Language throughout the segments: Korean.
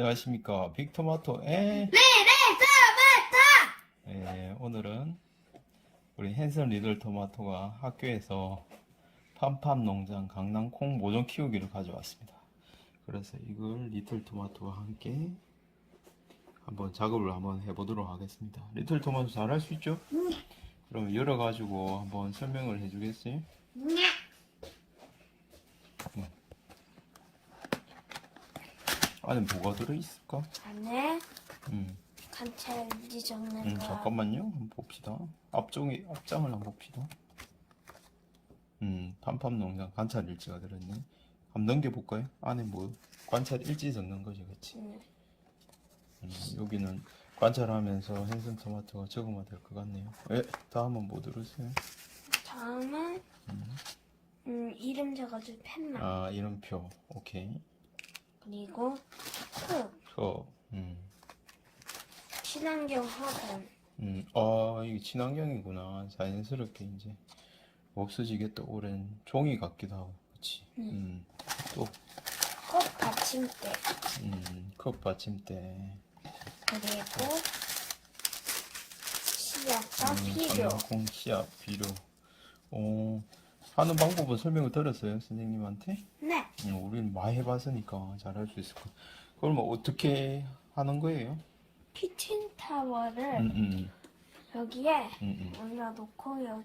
안녕하십니까 빅토마토 에 네, 토마토! 예, 오늘은 우리 헨슨 리들 토마토가 학교에서 팜팜 농장 강낭 콩 모종 키우기를 가져왔습니다. 그래서 이걸 리틀 토마토와 함께 한번 작업을 한번 해보도록 하겠습니다. 리틀 토마토 잘 할 수 있죠? 그럼 열어가지고 한번 설명을 해주겠어요? 네. 안에 뭐가 들어있을까? 안에 음, 관찰지 적는 음, 거. 잠깐만요. 한번 봅시다. 앞쪽에 앞장을 한번 봅시다. 음, 팜팜 농장 관찰 일지가 들었네. 한번 넘겨볼까요? 안에 뭐 관찰 일지 적는 거지, 그렇지? 네. 음, 여기는 관찰하면서 hen슨 토마토가 적으면 될 것 같네요. 예, 다음은 뭐 들으세요? 다음은 음, 이름 적어줄 펜만 아, 이름표. 오케이. 그리고 흙, 저, 음, 친환경 화분. 음, 아, 이게 친환경이구나. 자연스럽게 이제 없어지겠다. 오랜 종이 같기도 하고, 그렇지? 음, 또. 꽃 받침대. 음, 컵 받침대. 그리고 씨앗과 음, 비료. 공 씨앗 비료. 어, 하는 방법은 설명을 들었어요, 선생님한테? 네 음, 우리는 많이 해봤으니까 잘 할 수 있을 거. 그러면 어떻게 하는 거예요? 키친타워를 음, 음, 여기에 음, 음, 올려놓고 여,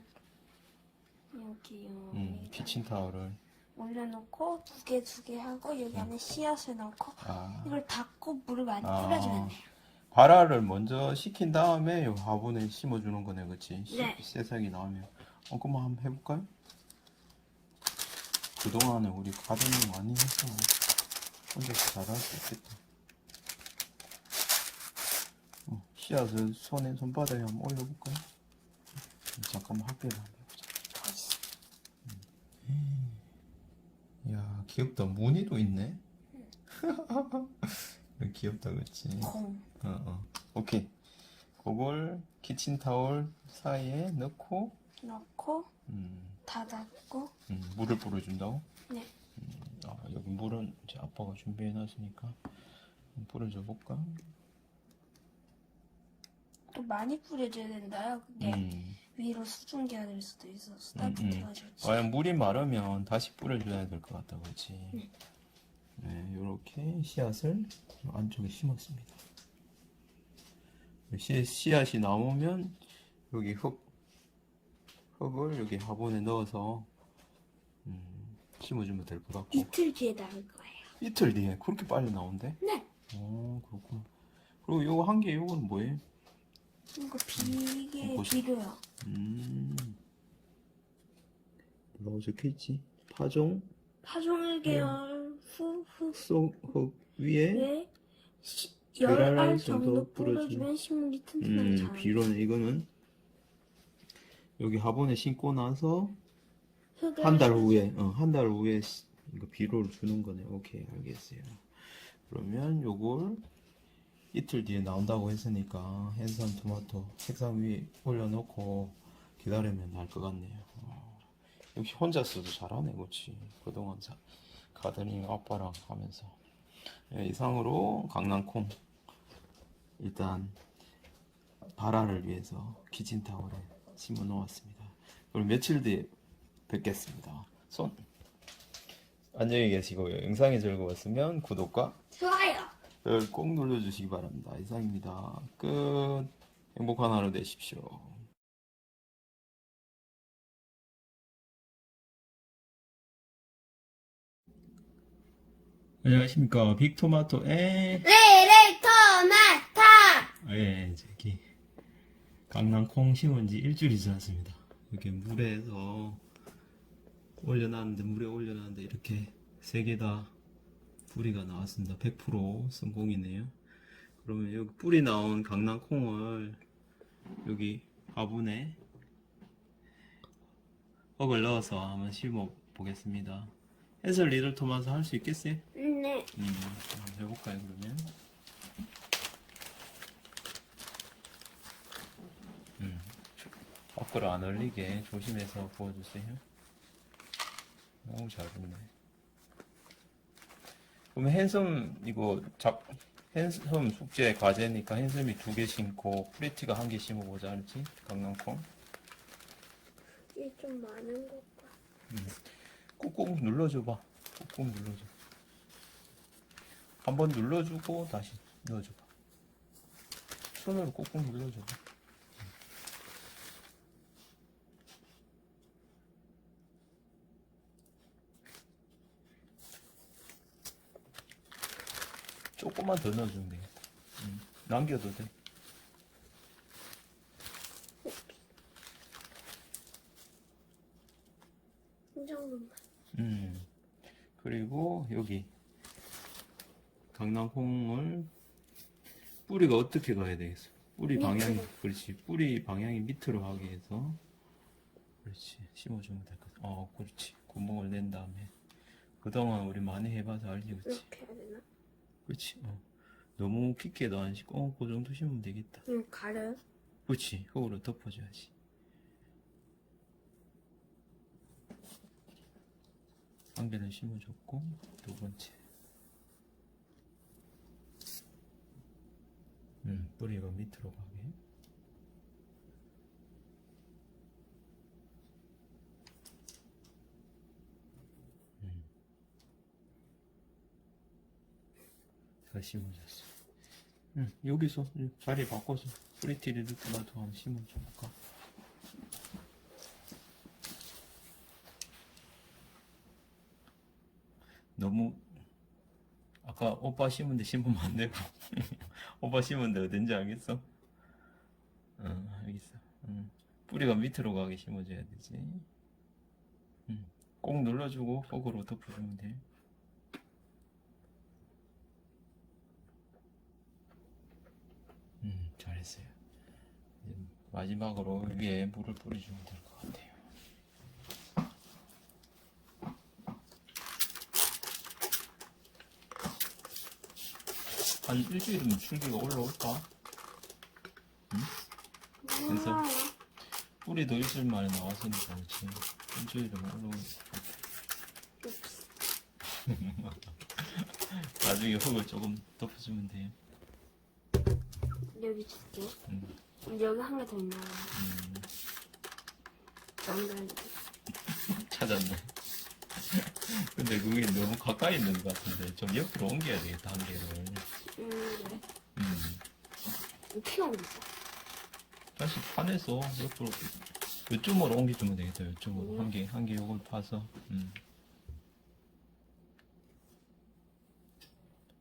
여기 음, 여기 키친타워를. 올려놓고 두 개 두 개 하고 여기 안에 씨앗을 넣고 아, 이걸 닫고 물을 많이 아. 뿌려주면 돼요. 발화를 먼저 시킨 다음에 요 화분에 심어주는 거네? 씨- 네. 새싹이 나오면. 어, 그럼 한번 해볼까요? 그동안에 우리 가르님 많이 해서 혼자서 잘할 수 있겠다. 어, 씨앗을 손에 손바닥에 한번 올려볼까요? 잠깐만 학교를 한번 해보자. 더 있어. 이야, 귀엽다. 무늬도 있네. 귀엽다, 그치? 공. 어, 어. 오케이. 그걸 키친타월 사이에 넣고, 넣고 음, 닫았고 음, 물을 뿌려준다고? 네. 아, 여기 물은 이제 아빠가 준비해놨으니까 뿌려줘 볼까? 또 많이 뿌려줘야 된다요. 그게 음, 위로 수증기가 될 수도 있어서 음, 음. 따뜻해가지고 과연 물이 마르면 다시 뿌려줘야 될 것 같다, 그렇지? 네. 네, 이렇게 씨앗을 안쪽에 심었습니다. 씨, 씨앗이 나오면 여기 흙, 흙을 여기 화분에 넣어서 음, 심어주면 될 것 같고 이틀 뒤에 나올 거예요. 이틀 뒤에 그렇게 빨리 나온대? 네. 어, 그렇구나. 그리고 요거 한 개, 요거는 뭐예요? 이거 비계 보시- 비료요. 음, 뭐라고 적혀있지? 파종 파종일 계열 후후 쏙흙 위에 에 계란알 열알 정도 정도 뿌려주면- 뿌려주면 식물이 튼튼하게 음, 자라요. 비료는 이거는 여기 화분에 심고 나서 한 달 후에, 어, 한 달 후에 시- 이거 비료를 주는 거네. 오케이, 알겠어요. 그러면 요걸 이틀 뒤에 나온다고 했으니까 hen선 토마토 책상 위에 올려놓고 기다리면 날 것 같네요. 어, 역시 혼자서도 잘하네, 그렇지. 그동안 자, 가드닝 아빠랑 하면서. 예, 이상으로 강낭콩 일단 발화를 위해서 키친타월에 심어 놓았습니다. 그럼 며칠 뒤에 뵙겠습니다. 손 안녕히 계시고요. 영상이 즐거웠으면 구독과 좋아요. 별꼭 눌러주시기 바랍니다. 이상입니다. 끝. 행복한 하루 되십시오. 안녕하십니까. 빅토마토의 레레 토마토. 예, 저기 강낭콩 심은 지 일주일이 지났습니다. 이렇게 물에서 올려놨는데 물에 올려놨는데 이렇게 세 개 다 뿌리가 나왔습니다. 100% 성공이네요. 그러면 여기 뿌리 나온 강낭콩을 여기 화분에 흙을 넣어서 한번 심어 보겠습니다. 해설 리들 토마토 할수 있겠어요? 네. 음, 한번 해볼까요 그러면? 밖으로 안 흘리게 조심해서 부어주세요. 오, 잘 붙네. 그러면 핸섬 이거 잡 핸섬 숙제 과제니까 핸섬이 두 개 심고 프리티가 한 개 심어보자 알지? 강낭콩 이게 좀 많은 것 같아. 꾹꾹 눌러줘봐 꾹꾹 눌러줘 한번 눌러주고 다시 넣어줘봐 손으로 꾹꾹 눌러줘봐 조금만 더 넣어주면 되겠다 음, 남겨도 돼 이 정도만. 음. 그리고 여기 강낭콩을 뿌리가 어떻게 가야 되겠어? 뿌리 밑으로. 방향이 그렇지. 뿌리 방향이 밑으로 가게 해서 그렇지. 심어주면 될 것 같아. 어, 그렇지. 구멍을 낸 다음에 그동안 우리 많이 해봐서 알지, 그렇지? 이렇게 해야 되나? 그렇지. 어. 너무 깊게도 안 심고, 어, 그 정도 심으면 되겠다. 응, 가려. 그렇지. 흙으로 덮어줘야지. 한 개는 심어줬고 두 번째. 음, 뿌리가 밑으로 가게. 음. 잘 심어줬어. 응, 여기서 이 자리 바꿔서 프리티를 넣더라도 한번 심어줄까? 너무 아까 오빠 심은데 심으면 안 되고 오빠 심은데 어딘지 알겠어? 응, 알겠어. 응. 뿌리가 밑으로 가게 심어줘야 되지. 응. 꼭 눌러주고 거꾸로 덮어주면 돼. 음, 잘 했어요. 마지막으로 위에 물을 뿌려주면 될 것 같아요. 한 일주일이면 줄기가 올라올까? 그래서 우와. 뿌리도 일주일 만에 나왔으니까 그렇지. 일주일이면 올라올 나중에 흙을 조금 덮어주면 돼요. 여기 줄게. 음, 여기 한 개 더 있나? 음, 연결. 찾았네. 근데 그게 너무 가까이 있는 것 같은데 좀 옆으로 옮겨야 되겠다 한 개를. 음, 그래. 음. 키우고 있어. 다시 파내서 옆으로 요쯤으로 옮겨주면 되겠다. 요쯤으로 한 개, 한 개 요걸 파서. 음.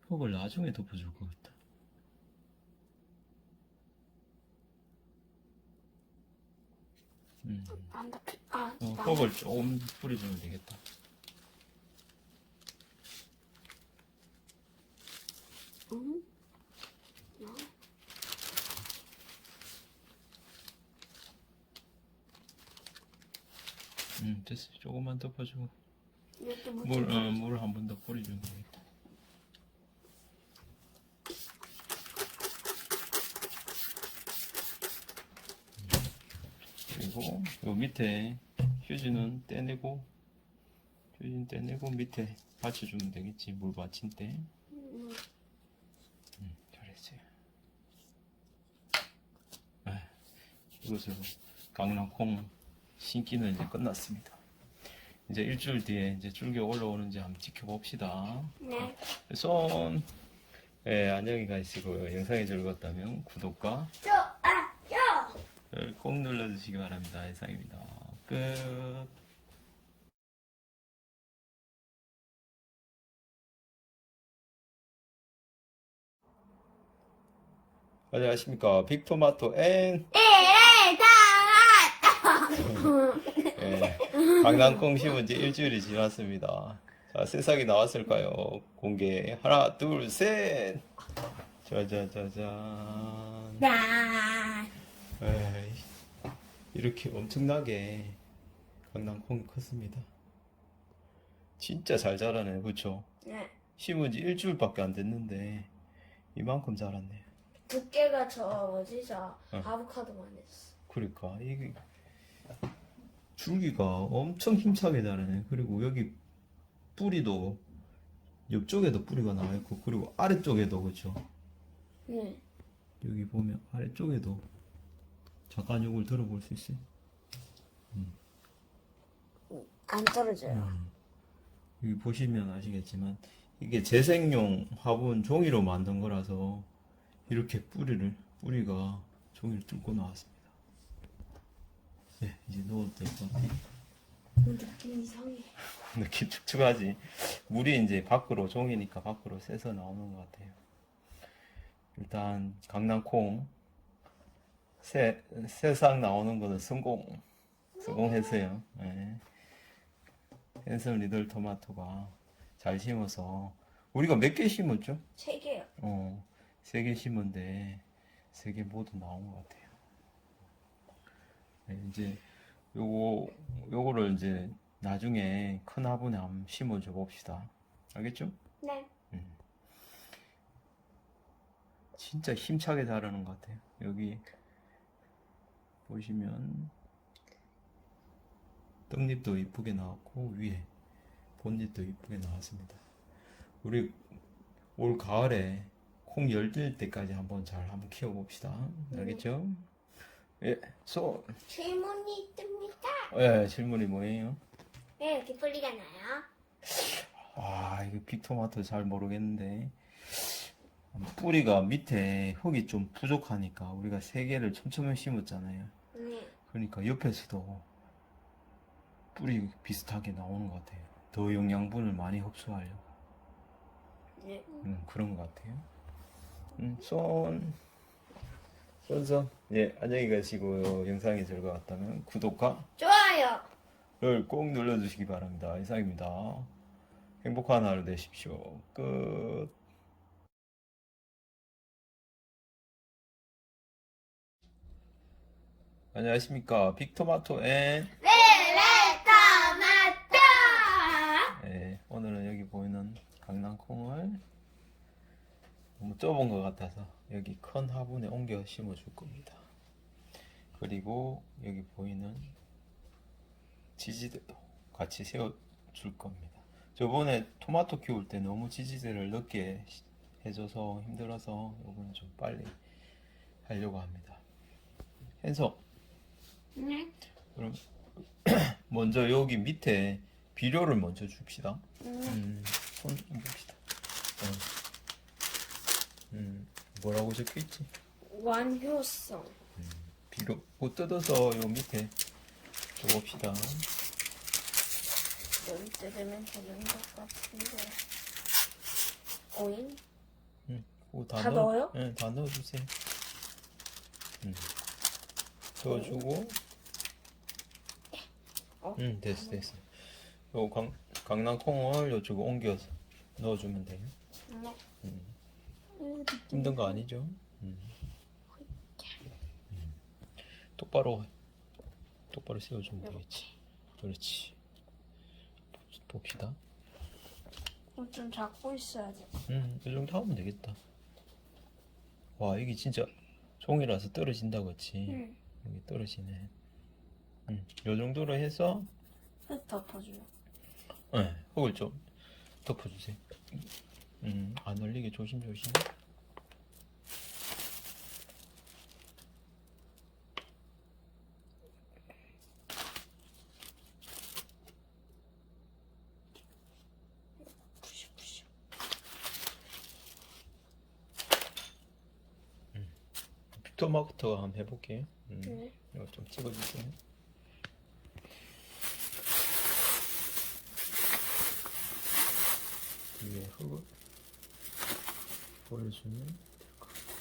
흙을 나중에 덮어줄 것 같다. 음. 안 덮여. 아, 어, 나. 흙을 조금 뿌려주면 되겠다. 응? 어? 음, 됐어. 조금만 덮어주고. 이렇게 물. 물, 어, 물한번 더 뿌려주면 되겠다. 그리고 요 밑에 휴지는 떼내고 휴지는 떼내고 밑에 받쳐주면 되겠지 물 받친 때. 음, 음, 잘했어요. 아, 이것으로 강낭콩 심기는 이제 끝났습니다. 이제 일주일 뒤에 이제 줄기 올라오는지 한번 지켜봅시다. 네. 손 예, 안녕히 가시고요. 영상이 즐거웠다면 구독과 저, 아, 저! 꼭 눌러주시기 바랍니다 이상입니다 끝 안녕하십니까 빅토마토 앤 에, 다! 예, 강낭콩 심은 지 일주일이 지났습니다. 자, 새싹이 나왔을까요? 공개. 하나, 둘, 셋! 짜자자잔. 나. 에이, 이렇게 엄청나게 강낭콩이 컸습니다. 진짜 잘 자라네, 그쵸? 네. 심은 지 일주일밖에 안 됐는데, 이만큼 자랐네요. 두께가 저, 뭐지, 저, 어. 아보카도만 했어. 그러니까 이게 줄기가 엄청 힘차게 자라네. 그리고 여기 뿌리도 옆쪽에도 뿌리가 나와 있고 그리고 아래쪽에도 그렇죠. 네. 여기 보면 아래쪽에도 잠깐 요걸 들어볼 수 있어요? 안 떨어져요. 여기 보시면 아시겠지만 이게 재생용 화분 종이로 만든 거라서 이렇게 뿌리를 뿌리가 종이를 뚫고 나왔습니다. 네, 이제 넣어도 될 것 같아요. 느낌 이상해. 느낌 축축하지. 물이 이제 밖으로 종이니까 밖으로 새서 나오는 것 같아요. 일단 강낭콩 새 새싹 나오는 거는 성공 성공했어요. 네. 앤섬 리들 토마토가 잘 심어서 우리가 몇 개 심었죠? 세 개요. 어, 세 개 심은데 세 개 모두 나온 것 같아요. 네, 이제 요거 요거를 이제 나중에 큰 화분에 한번 심어줘 봅시다. 알겠죠? 네. 진짜 힘차게 자라는 것 같아요. 여기 보시면 떡잎도 이쁘게 나왔고 위에 본잎도 이쁘게 나왔습니다. 우리 올 가을에 콩 열릴 때까지 한번 잘 한번 키워봅시다. 알겠죠? 예, 소, 질문이 뜹니다. 예, 질문이 뭐예요? 왜 이렇게 뿌리가 나요? 아, 이거 빅토마토 잘 모르겠는데. 뿌리가 밑에 흙이 좀 부족하니까 우리가 세 개를 촘촘히 심었잖아요. 네. 그러니까 옆에서도 뿌리 비슷하게 나오는 것 같아요. 더 영양분을 많이 흡수하려고. 네. 음, 그런 것 같아요. 음, 손. 손손. 예, 안녕히 가시고요. 영상이 즐거웠다면 구독과 좋아요. 를 꼭 눌러주시기 바랍니다. 이상입니다. 행복한 하루 되십시오. 끝. 안녕하십니까. 빅토마토 앤 레레 토마토. 네, 오늘은 여기 보이는 강낭콩을 너무 좁은 것 같아서 여기 큰 화분에 옮겨 심어 줄 겁니다. 그리고 여기 보이는 지지대도 같이 세워 줄 겁니다. 저번에 토마토 키울 때 너무 지지대를 늦게 시- 해줘서 힘들어서 이번에 좀 빨리 하려고 합니다. 해서 네. 그럼 먼저 여기 밑에 비료를 먼저 줍시다. 음. 음, 손 봅시다. 어. 음, 뭐라고 적혀 있지? 완효성. 비료 못 뜯어서 요 밑에 줘봅시다. 여기 뜯으면 되는 것 같은데. 오인? 그거 다, 다 넣어, 넣어요? 네, 다 넣어주세요. 음. 넣어주고, 어. 음, 됐어, 됐어. 요 강, 강낭콩을 요쪽에 옮겨서 넣어주면 돼요. 네. 힘든 거 아니죠? 음. 음. 똑바로 똑바로 세워주면 되겠지. 그렇지. 봅시다. 어, 좀 잡고 있어야 돼. 음, 이 정도 하면 되겠다. 와, 이게 진짜 종이라서 떨어진다고 했지. 응. 여기 떨어지네. 음, 요 정도로 해서, 흙 덮어줘요. 네, 흙을 좀 덮어주세요. 음, 안 올리게 조심조심. 빅토마토 한번 해볼게요. 음, 네. 이거 좀 찍어주세요. 위에 흙을 보여주면 될 것 같아요.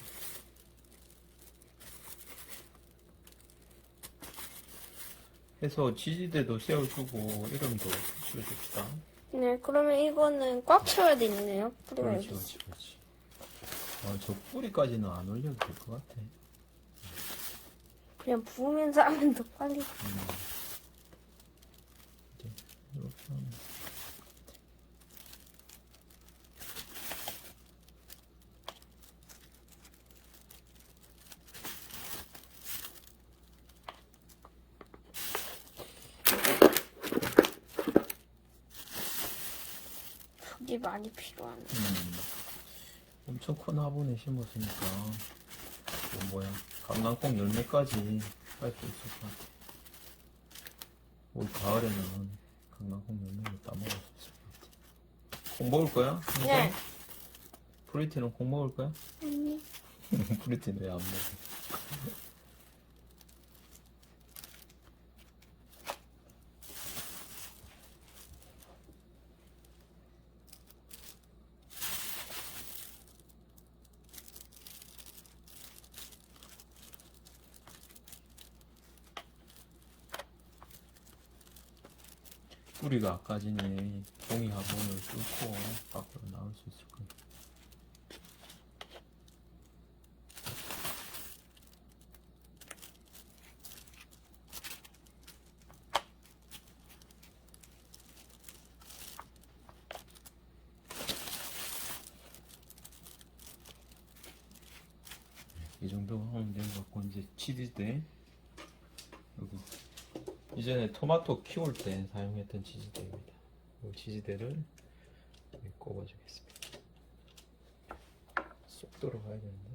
해서 지지대도 세워주고 이름도 지어줍시다. 네, 그러면 이거는 꽉 채워야 되겠네요. 뿌리가 그렇지, 여기. 그렇지, 그렇지. 아, 저 뿌리까지는 안 올려도 될 것 같아. 그냥 부으면서 하면 더 빨리. 하면 흙이 많이 필요하네. 음. 엄청 큰 화분에 심었으니까 뭐 뭐야 강낭콩 열매까지 할수 있을 것 같아. 올 가을에는 강낭콩 열매를 따먹을 수 있을 것 같아. 콩 먹을 거야? 네. 프리티는 콩 먹을 거야? 아니. 프리티는 왜 안 먹어? 뿌리가 아까 전에 종이 화분을 뚫고 밖으로 나올 수 있을 거야. 이 정도 하면 되는 것 같고 이제 치즈대 여기 이전에 토마토 키울 때 사용했던 치즈대입니다. 이 여기 꼽아주겠습니다. 쏙 들어가야 되는데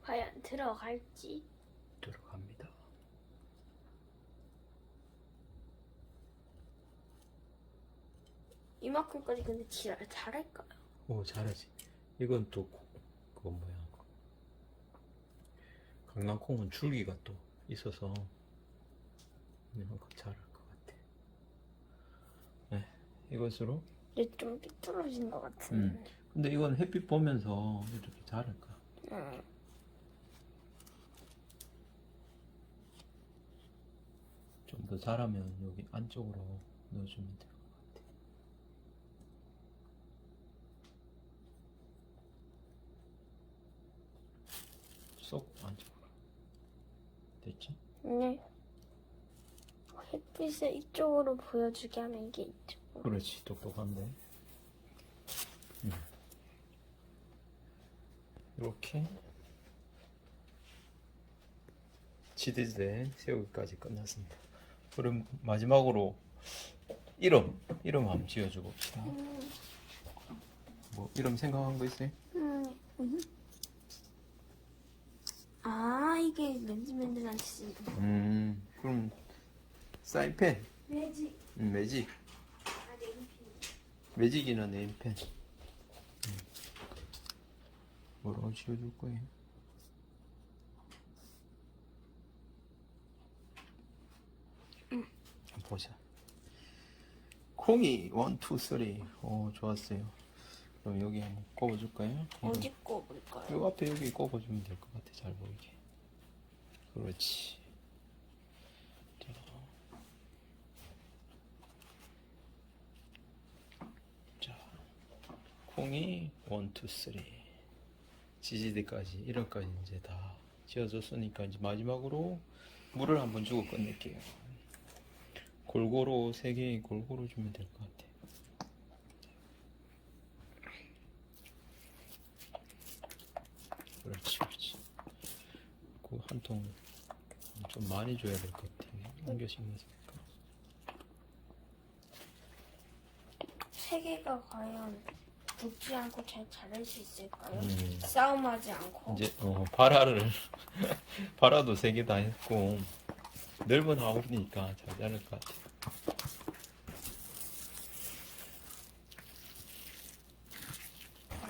과연 들어갈지. 들어갑니다. 이만큼까지 근데 잘, 잘할까요? 오 잘하지. 이건 또 고- 그거 뭐야? 강낭콩은 줄기가 또 있어서 이만큼 잘할 것 같아. 네, 이것으로. 근데 좀 삐뚤어진 것 같은. 음. 근데 이건 햇빛 보면서 이렇게 자랄 거야. 음. 좀더 자라면 여기 안쪽으로 넣어주면 될 것 같아. 쏙 안쪽 네. 햇빛을 이쪽으로 보여주게 하면 이게 이쪽으로. 그렇지, 똑똑한데. 음. 이렇게 치즈대 세우기까지 끝났습니다. 그럼 마지막으로 이름, 이름 한번 지어줘 봅시다. 음. 뭐 이름 생각한 거 있어요? 음. 음. 아 이게 맨들맨들한 치즈. 음, 그럼 사인펜, 매직. 음, 매직, 아 네임펜. 매직이나 네임펜. 음. 뭐라고 지어줄 거예요? 한번 보자. 콩이 원, 투, 쓰리. 오, 좋았어요. 그럼 여기 한번 꼽아줄까요? 어디 꼽을까요? 요 앞에 여기 꼽아주면 될 것 같아. 잘 보이게. 그렇지. 콩이 원, 투, 쓰리. 지지대까지, 이런까지 이제 다 지어줬으니까 이제 마지막으로 물을 한번 주고 끝낼게요. 골고루, 세 개 골고루 주면 될 것 같아. 그렇지, 그렇지. 그 한 통 좀 많이 줘야 될 것 같아. 옮겨 심었으니까. 세 개가 과연 붙지 않고 잘 자랄 수 있을까요? 음. 싸움하지 않고. 이제 어, 바라를 바라도 세 개 다 했고 넓은 하울이니까 잘 자랄 것 같아.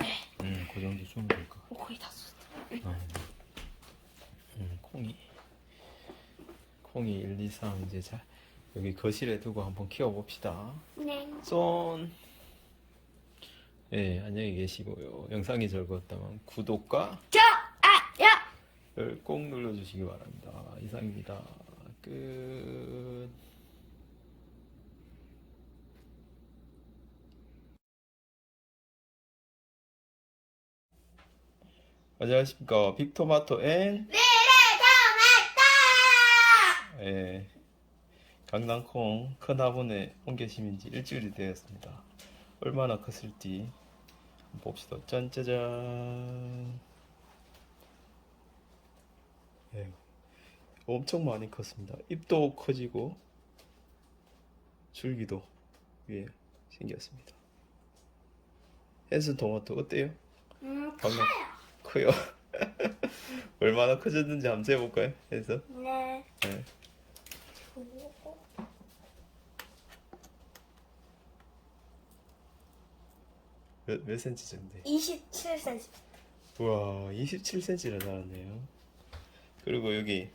네. 음, 그 정도 주면 될 것 같아. 오, 거의 다 썼어. 어. 음, 콩이 콩이 1, 2, 3 이제 자 여기 거실에 두고 한번 키워봅시다. 네. 쏜. 예, 안녕히 계시고요. 영상이 즐거웠다면 구독과 자, 아, 야. 를꼭 눌러주시기 바랍니다. 이상입니다. 끝. 안녕하십니까. 빅토마토 앤 예, 강낭콩 큰 화분에 옮겨 심은 지 일주일이 되었습니다. 얼마나 컸을지 봅시다. 짠짜잔. 예, 엄청 많이 컸습니다. 잎도 커지고 줄기도 위에 생겼습니다. 헨슨 토마토 어때요? 음, 커요. 커요. 얼마나 커졌는지 한번 재볼까요? 헨슨? 네. 네. 그리고 몇, 몇 센치 정도? 27cm. 우와 27cm나 자랐네요. 그리고 여기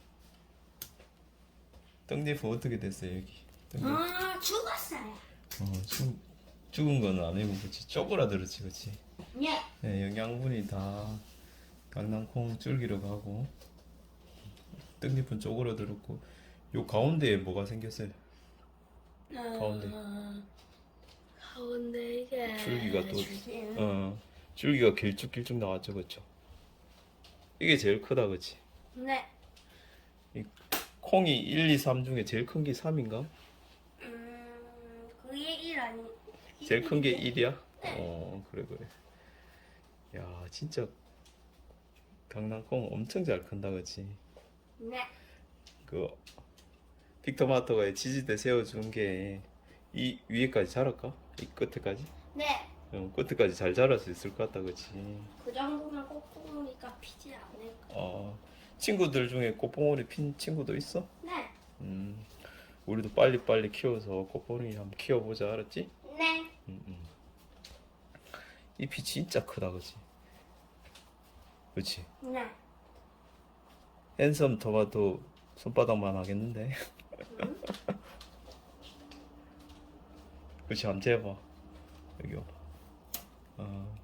떡잎은 어떻게 됐어요 여기? 떡잎. 아, 죽었어요. 어, 죽, 죽은 거는 아니고 그치 쪼그라들었지 그치 네. 네, 영양분이 다 강낭콩 줄기로 가고 떡잎은 쪼그라들었고 요 가운데에 뭐가 생겼어요 가운데. 어, 가운데 이게 줄기가 또- 줄기예요. 어 줄기가 길쭉길쭉 나왔죠 그쵸 이게 제일 크다 그치 네. 콩이 1, 2, 3 중에 제일 큰 게 3인가? 음, 그게 1 아니. 제일 큰 게 1이야? 어 그래 그래 야 진짜 강낭콩 엄청 잘 큰다 그치 네. 그 빅토마토가 치즈대 세워준 게 이 위에까지 자랄까? 이 끝에까지? 네. 어, 끝에까지 잘 자랄 수 있을 것 같다 그치 그 정도면 꼭꼭이니까 피지 않을까. 어, 친구들 중에 꽃봉오리 핀 친구도 있어? 네. 음, 우리도 빨리빨리 키워서 꽃봉오리 한번 키워보자 알았지? 네. 음, 음. 잎이 진짜 크다 그치? 그치? 네. 핸섬 토마토 손바닥만 하겠는데? 음? 그치 한번 재봐 여기 와봐 어,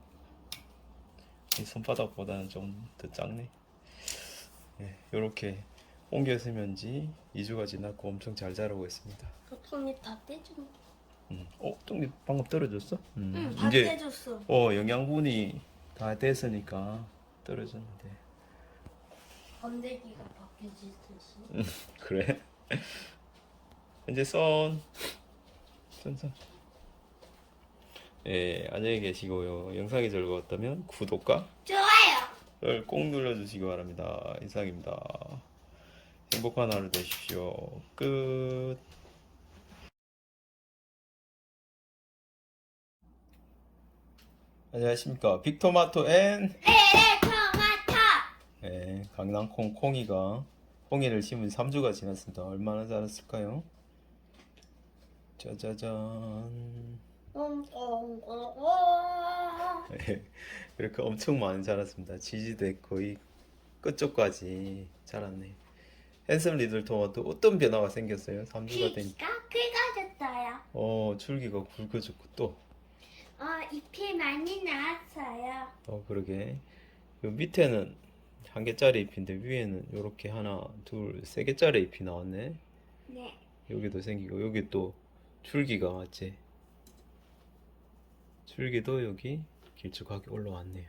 이 손바닥보다는 좀 더 작네 예, 요렇게 옮겨 쓰면지 2주가 지났고 엄청 잘 자라고 있습니다 보통이 다 떼준. 음. 어? 똥이 방금 떨어졌어? 음, 응, 다 이제 떼줬어. 어 영양분이 다 됐으니까 떨어졌는데 번데기가 바뀌듯이. 그래? 이제 썬 썬썬 예 안녕히 계시고요 영상이 즐거웠다면 구독과 좋아요. 꼭 눌러주시기 바랍니다 이상입니다 행복한 하루 되십시오 끝 안녕하십니까 빅토마토 앤 네, 토마토. 네, 강낭콩 콩이가 콩이를 심은 3주가 지났습니다. 얼마나 자랐을까요? 짜자잔. 이렇게 엄청 많이 자랐습니다. 지지대 거의 끝쪽까지 자랐네. 핸섬 리들 토마토 어떤 변화가 생겼어요? 3주가 된. 귀가 굵어졌어요. 어, 줄기가 굵어졌고 또. 어, 잎이 많이 나왔어요. 어, 그러게. 요 밑에는 한 개짜리 잎인데 위에는 요렇게 하나, 둘, 세 개짜리 잎이 나왔네. 네. 여기도 생기고 여기 또 줄기가 맞지? 줄기도 여기 길쭉하게 올라왔네요.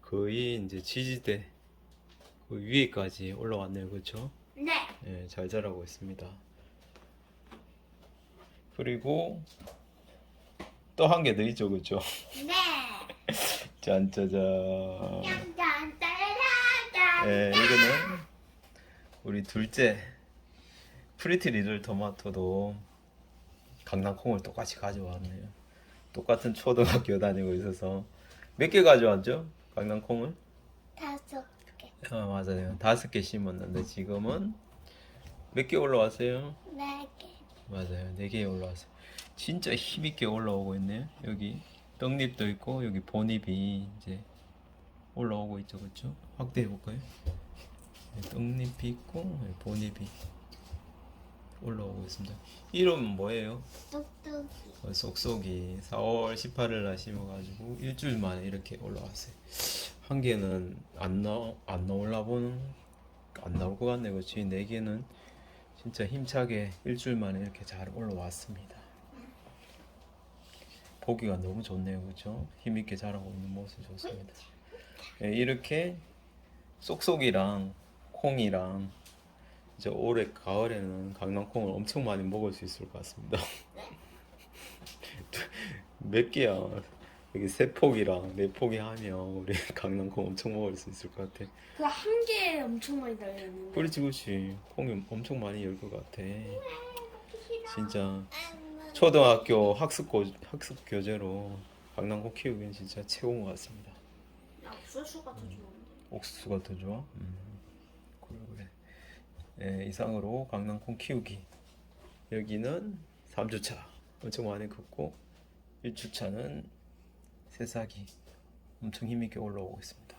거의 이제 지지대 그 위에까지 올라왔네요, 그렇죠? 네. 예, 잘 자라고 있습니다. 그리고 또 한 개 더 있죠, 그렇죠? 네. 짠짜잔. 짠짠 짜라짠. 예, 이거는 우리 둘째 프리티 리들 토마토도 강낭콩을 똑같이 가져왔네요. 똑같은 초등학교 다니고 있어서 몇 개 가져왔죠? 강낭콩을? 다섯 개. 아 맞아요. 다섯 개 심었는데 지금은 몇 개 올라왔어요? 네 개. 맞아요. 네 개 올라왔어요. 진짜 힘있게 올라오고 있네요. 여기 떡잎도 있고 여기 본잎이 이제 올라오고 있죠, 그렇죠? 확대해 볼까요? 네, 떡잎이 있고 네, 본잎이 올라오고 있습니다. 이름은 뭐예요? 똑똑이. 어, 쏙쏙이 4월 18일 날 심어가지고 일주일 만에 이렇게 올라왔어요. 한 개는 안 나, 안 나올라 보는, 안 나올 것 같네요. 그치? 네 개는 진짜 힘차게 일주일 만에 이렇게 잘 올라왔습니다. 보기가 너무 좋네요. 그쵸? 힘있게 자라고 있는 모습이 좋습니다. 네, 이렇게 쏙쏙이랑 콩이랑 이제 올해 가을에는 강낭콩을 엄청 많이 먹을 수 있을 것 같습니다. 몇 개야? 여기 세 폭이랑 네 폭이 하면 우리 강낭콩 엄청 먹을 수 있을 것 같아. 그 한 개에 엄청 많이 달렸는데. 그렇지, 그렇지. 콩이 엄청 많이 열 것 같아. 진짜 초등학교 학습 고 학습 교재로 강낭콩 키우기는 진짜 최고인 것 같습니다. 야, 옥수수가 더 좋은데. 옥수수가 더 좋아? 음. 예, 이상으로 강낭콩 키우기. 여기는 3주차 엄청 많이 컸고 1주차는 새싹이 엄청 힘있게 올라오고 있습니다.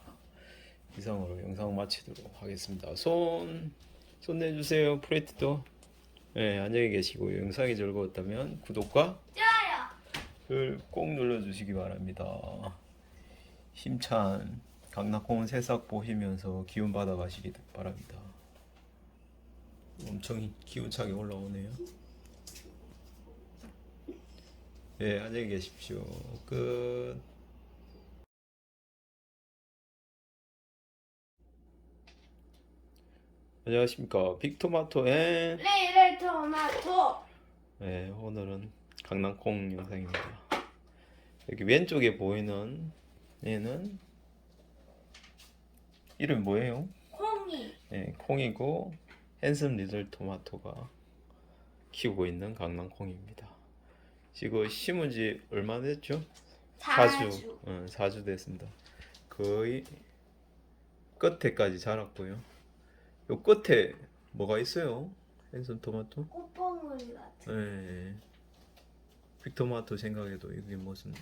이상으로 영상 마치도록 하겠습니다. 손, 손 내주세요. 프레티도. 네, 안녕히 계시고 영상이 즐거웠다면 구독과 좋아요. 꼭 눌러주시기 바랍니다. 힘찬 강낙콩 새싹 보시면서 기운 받아 가시기 바랍니다. 엄청 기운차게 올라오네요. 네, 안녕히 계십시오. 끝. 안녕하십니까. 빅토마토 앤 레이를 토마토. 네, 오늘은 강낭콩 영상입니다. 여기 왼쪽에 보이는 얘는 이름 뭐예요? 콩이. 네, 콩이고 핸섬 리들 토마토가 키우고 있는 강낭콩입니다. 지금 심은 지 얼마 됐죠? 4주. 응, 4주 됐습니다. 거의 끝에까지 자랐고요. 요 끝에 뭐가 있어요? 핸섬 토마토? 꽃봉오리 같은. 네. 빅토마토 생각해도 이게 무슨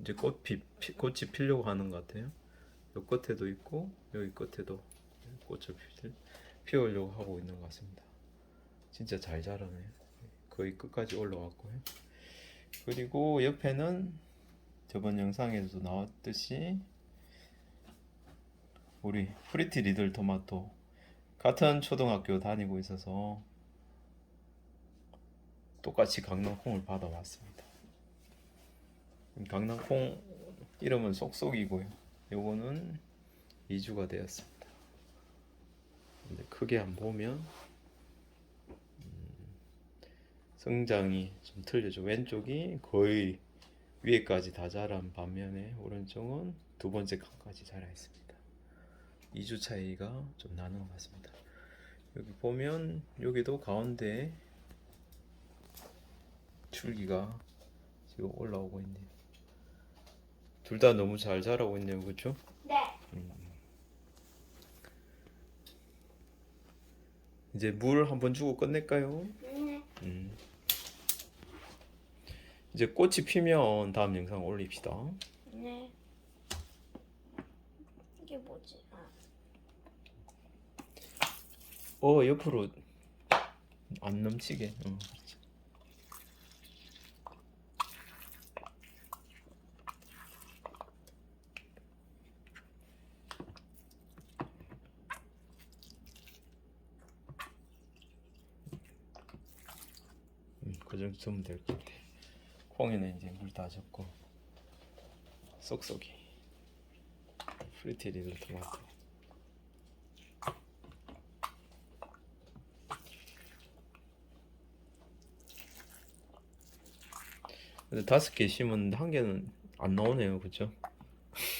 이제 꽃이 피, 꽃이 피려고 하는 것 같아요. 요 끝에도 있고 여기 끝에도 꽃을 피, 피우려고 하고 있는 것 같습니다. 진짜 잘 자라네요. 거의 끝까지 올라왔고요. 그리고 옆에는 저번 영상에도 나왔듯이 우리 프리티 리들 토마토 같은 초등학교 다니고 있어서 똑같이 강낭콩을 받아왔습니다. 강낭콩 이름은 쏙쏙이고요. 요거는 2주가 되었습니다. 근데 크게 한번 보면 음, 성장이 좀 틀려져. 왼쪽이 거의 위에까지 다 자란 반면에 오른쪽은 두 번째 칸까지 자라 있습니다. 2주 차이가 좀 나는 것 같습니다. 여기 보면 여기도 가운데 줄기가 지금 올라오고 있네요. 둘 다 너무 잘 자라고 있네요, 그렇죠? 네. 이제 물 한번 주고 끝낼까요? 네. 음. 이제 꽃이 피면 다음 영상 올립시다. 네. 이게 뭐지? 아, 어 옆으로 안 넘치게. 어, 그 정도 주면 될 것 같아. 콩에는 이제 물 다 줬고 쏙쏙이 프리티 리들 토마토. 근데 다섯 개 심었는데 한 개는 안 나오네요, 그죠?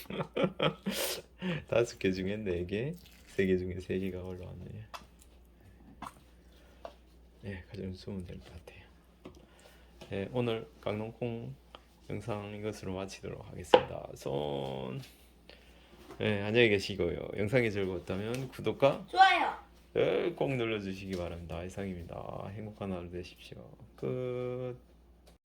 다섯 개 중에 네 개, 세 개 중에 세 개가 올라왔네요. 네, 가정 쓰면 될 것 같아요. 네, 오늘 강농콩 영상 이것으로 마치도록 하겠습니다. 손. 네, 안녕히 계시고요. 영상이 즐거웠다면 구독과 좋아요. 네, 꼭 눌러주시기 바랍니다. 이상입니다. 행복한 하루 되십시오. 끝.